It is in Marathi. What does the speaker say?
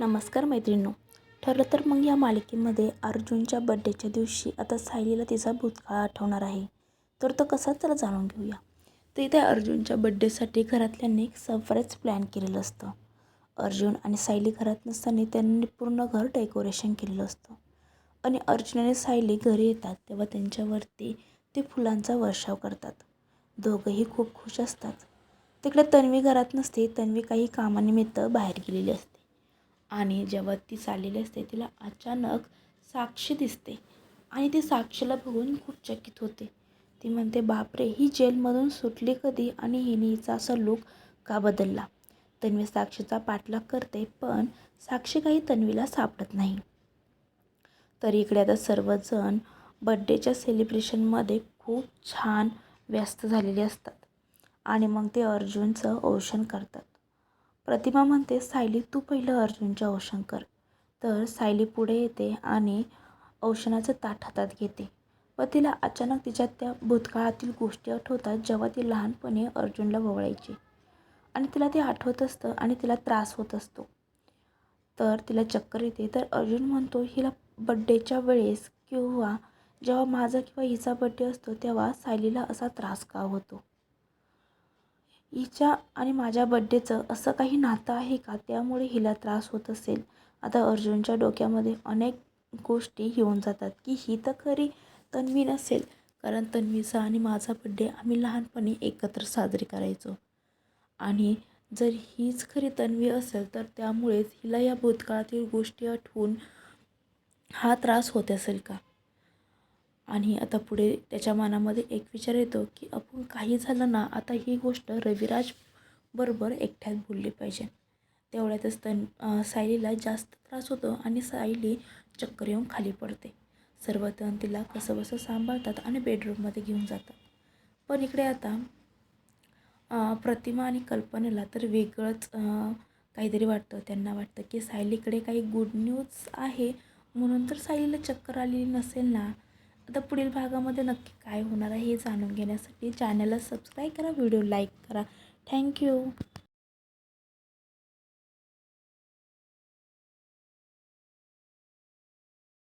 नमस्कार मैत्रिणींनो. ठरलं तर मग या मालिकेमध्ये अर्जुनच्या बड्डेच्या दिवशी आता सायलीला तिचा भूतकाळ आठवणार आहे. तर तो कसा त्याला जाणून घेऊया. तर इथे अर्जुनच्या बड्डेसाठी घरातल्यांनी एक सरप्राईज प्लॅन केलेलं असतं. अर्जुन आणि सायली घरात नसताना त्यांनी पूर्ण घर डेकोरेशन केलेलं असतं. आणि अर्जुन आणि सायली घरी येतात तेव्हा त्यांच्यावरती ते फुलांचा वर्षाव करतात. दोघंही खूप खुश असतात. तिकडे तन्वी घरात नसते तन्वी काही कामानिमित्त बाहेर गेलेली असते. आणि जेव्हा ती चाललेली असते तिला अचानक साक्षी दिसते. आणि ती साक्षीला बघून खूप चकित होते. ती म्हणते बापरे ही जेलमधून सुटली कधी आणि हिने हिचा असा लूक का बदलला? तन्वी साक्षीचा पाठलाग करते पण साक्षी काही तन्वीला सापडत नाही. तर इकडे आता सर्वजण बड्डेच्या सेलिब्रेशनमध्ये खूप छान व्यस्त झालेले असतात. आणि मग ते अर्जुनचं औषण करतात. प्रतिमा म्हणते सायली तू पहिलं अर्जुनच्या औषण कर. तर सायली पुढे येते आणि औषणाचं ताट हातात घेते. व तिला अचानक तिच्या त्या भूतकाळातील गोष्टी आठवतात जेव्हा ती लहानपणी अर्जुनला ववळायची आणि तिला ते आठवत असतं आणि तिला त्रास होत असतो. तर तिला चक्कर येते. तर अर्जुन म्हणतो हिला बड्डेच्या वेळेस किंवा जेव्हा माझा किंवा हिचा बड्डे असतो तेव्हा सायलीला असा त्रास का होतो? हिच्या आणि माझ्या बड्डेचं असं काही नातं आहे का? त्यामुळे हिला त्रास होत असेल. आता अर्जुनच्या डोक्यामध्ये अनेक गोष्टी येऊन जातात की ही तर खरी तन्वी नसेल कारण तन्वीचा आणि माझा बड्डे आम्ही लहानपणी एकत्र साजरे करायचो. आणि जर हीच खरी तन्वी असेल तर त्यामुळेच हिला या भूतकाळातील गोष्टी आठवून हा त्रास होत असेल का? आणि आता पुढे त्याच्या मनामध्ये एक विचार येतो की आपण काही झालं ना आता ही गोष्ट रविराज बरोबर एकट्यात बोलली पाहिजे. तेवढ्यातच तन सायलीला जास्त त्रास होतो आणि सायली चक्कर येऊन खाली पडते. सर्व तण तिला कसंबसं सांभाळतात आणि बेडरूममध्ये घेऊन जातात. पण इकडे आता प्रतिमा आणि कल्पनेला तर वेगळंच काहीतरी वाटतं. त्यांना वाटतं की सायलीकडे काही गुड न्यूज आहे म्हणून तर सायलीला चक्कर आलेली नसेल ना. आता पुढील भागामध्ये नक्की काय होणार आहे हे जाणून घेण्यासाठी चॅनलला सबस्क्राईब करा व्हिडिओ लाईक करा. थँक्यू